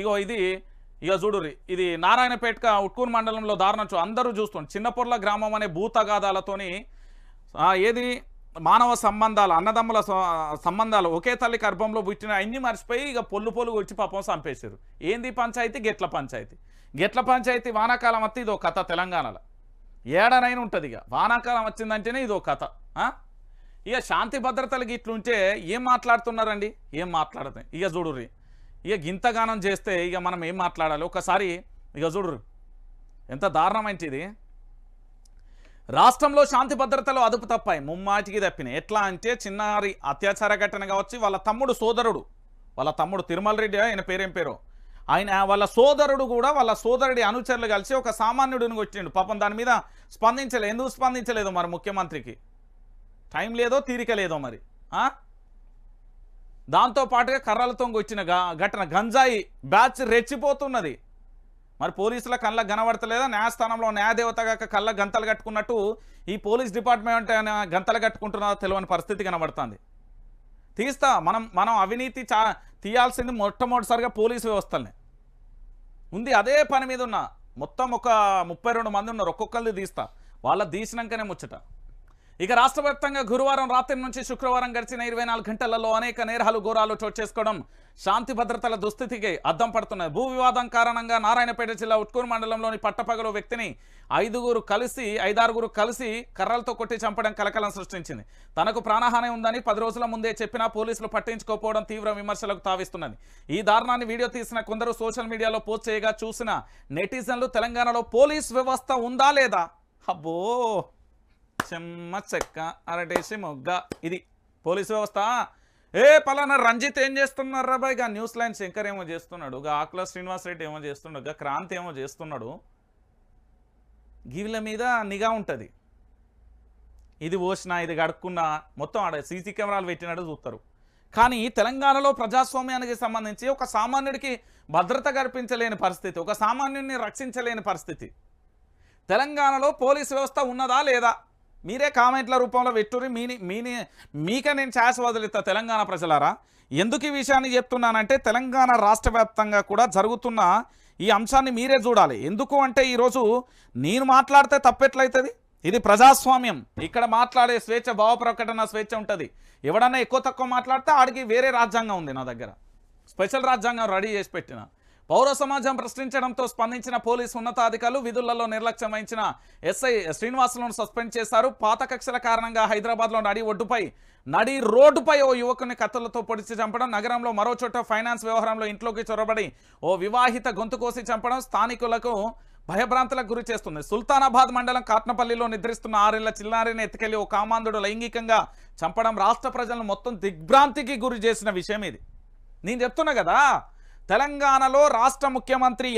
ఇగో ఇది ఇక చూడుర్రి ఇది నారాయణపేట ఉట్కూరు మండలంలో దారుణం అందరూ చూస్తుంది చిన్నపొర్ల గ్రామం అనే భూతగాథాలతోని ఏది? మానవ సంబంధాలు అన్నదమ్ముల సంబంధాలు ఒకే తల్లి గర్భంలో పుట్టిన అన్ని మర్చిపోయి ఇక పొల్లు పొల్లు వచ్చి పాపం చంపేశారు ఏంది పంచాయతీ? గెట్ల పంచాయతీ. గెట్ల పంచాయతీ వానాకాలం వస్తే ఇదో కథ తెలంగాణలో. ఏడనైనా ఉంటుంది ఇక వానాకాలం వచ్చిందంటేనే ఇదో కథ ఇక శాంతి భద్రతలకి ఇట్లుంటే ఏం మాట్లాడుతున్నారండి? ఏం మాట్లాడతాయి ఇక చూడుర్రీ ఇక గింతగానం చేస్తే ఇక మనం ఏం మాట్లాడాలి? ఒకసారి ఇక చూడరు ఎంత దారుణమైంటిది రాష్ట్రంలో శాంతి భద్రతలు అదుపు తప్పాయి. ముమ్మాటికి తప్పినాయి. ఎట్లా అంటే చిన్నారి అత్యాచార ఘటన కావచ్చు వాళ్ళ తమ్ముడు సోదరుడు. వాళ్ళ తమ్ముడు తిరుమల రెడ్డి ఆయన పేరేం పేరు? ఆయన వాళ్ళ సోదరుడు కూడా వాళ్ళ సోదరుడి అనుచరులు కలిసి ఒక సామాన్యుడిని కొట్టిండు. పాపం దాని మీద స్పందించలేదు ఎందుకు స్పందించలేదు మరి ముఖ్యమంత్రికి? టైం లేదో తీరిక లేదో మరి. దాంతో పాటుగా కర్రలతో వచ్చిన ఘటన గంజాయి బ్యాచ్ రెచ్చిపోతున్నది. మరి పోలీసుల కళ్ళ కనబడతలేదా? న్యాయస్థానంలో న్యాయదేవతగా కళ్ళ గంతలు కట్టుకున్నట్టు ఈ పోలీస్ డిపార్ట్మెంట్ గంతలు కట్టుకుంటున్నదో తెలియని పరిస్థితి కనబడుతుంది. తీస్తా మనం మనం అవినీతి చా తీయాల్సింది మొట్టమొదటిసారిగా పోలీసు వ్యవస్థల్ని. ఉంది అదే పని మీద ఉన్న మొత్తం ఒక ముప్పై రెండు మంది ఉన్నారు ఒక్కొక్కరిది తీస్తా. వాళ్ళ తీసినాకనే ముచ్చట. ఇక రాష్ట్ర వ్యాప్తంగా గురువారం రాత్రి నుంచి శుక్రవారం గడిచిన ఇరవై నాలుగు గంటలలో అనేక నేరాలు ఘోరాలు చోటు చేసుకోవడం శాంతి భద్రతల దుస్థితికి అద్దం పడుతున్నాయి. భూ వివాదం కారణంగా నారాయణపేట జిల్లా ఉట్కూరు మండలంలోని పట్టపగలు వ్యక్తిని ఐదుగురు కలిసి ఐదారుగురు కలిసి కర్రలతో కొట్టి చంపడం కలకలం సృష్టించింది. తనకు ప్రాణహాని ఉందని పది రోజుల ముందే చెప్పినా పోలీసులు పట్టించుకోకపోవడం తీవ్ర విమర్శలకు తావిస్తున్నది. ఈ దారుణాన్ని వీడియో తీసిన కొందరు సోషల్ మీడియాలో పోస్ట్ చేయగా చూసిన నెటిజన్లు తెలంగాణలో పోలీస్ వ్యవస్థ ఉందా లేదా? అబ్బో! చెమ్మ చెక్క అరటేసి మొగ్గ. ఇది పోలీస్ వ్యవస్థ. ఏ పలానా రంజిత్ ఏం చేస్తున్నారా బాయ్? గా న్యూస్ లైన్ శంకర్ ఏమో చేస్తున్నాడు. గా ఆకుల శ్రీనివాస్ రెడ్డి ఏమో చేస్తున్నాడు. గా క్రాంతి ఏమో చేస్తున్నాడు. వీళ్ళ మీద నిఘా ఉంటుంది. ఇది పోసినా ఇది గడుక్కున్నా మొత్తం ఆడ సీసీ కెమెరాలు పెట్టినట్టు చూస్తారు కానీ తెలంగాణలో ప్రజాస్వామ్యానికి సంబంధించి ఒక సామాన్యుడికి భద్రత కల్పించలేని పరిస్థితి ఒక సామాన్యుడిని రక్షించలేని పరిస్థితి. తెలంగాణలో పోలీస్ వ్యవస్థ ఉన్నదా లేదా? మీరే కామెంట్ల రూపంలో పెట్టుర్రి మీని మీని మీకే నేను ఛాస్ వదిలిస్తా తెలంగాణ ప్రజలారా. ఎందుకు ఈ విషయాన్ని చెప్తున్నానంటే తెలంగాణ రాష్ట్ర వ్యాప్తంగా కూడా జరుగుతున్న ఈ అంశాన్ని మీరే చూడాలి. ఎందుకు అంటే ఈరోజు నేను మాట్లాడితే తప్పెట్లయితుంది? ఇది ప్రజాస్వామ్యం. ఇక్కడ మాట్లాడే స్వేచ్ఛ భావ ప్రకటన స్వేచ్ఛ ఉంటుంది. ఎవడన్నా ఎక్కువ తక్కువ మాట్లాడితే ఆడికి వేరే రాజ్యాంగం ఉంది నా దగ్గర. స్పెషల్ రాజ్యాంగం రెడీ చేసి పెట్టిన. పౌర సమాజం ప్రశ్నించడంతో స్పందించిన పోలీసు ఉన్నతాధికారులు విధులలో నిర్లక్ష్యం వహించిన ఎస్ఐ శ్రీనివాసులను సస్పెండ్ చేశారు. పాత కక్షల కారణంగా హైదరాబాద్లో నడి ఒడ్డుపై నడి రోడ్డుపై ఓ యువకుని కత్తులతో పొడిచి చంపడం నగరంలో మరో చోట ఫైనాన్స్ వ్యవహారంలో ఇంట్లోకి చొరబడి ఓ వివాహిత గొంతు కోసి చంపడం స్థానికులకు భయభ్రాంతులకు గురి చేస్తుంది. సుల్తానాబాద్ మండలం కాట్నపల్లిలో నిద్రిస్తున్న ఆరేళ్ళ చిన్నారిని ఎత్తుకెళ్ళి ఓ కామాంధుడు లైంగికంగా చంపడం రాష్ట్ర ప్రజలను మొత్తం దిగ్భ్రాంతికి గురి చేసిన విషయం ఇది. నేను చెప్తున్నా కదా తెలంగాణలో రాష్ట్ర ముఖ్యమంత్రి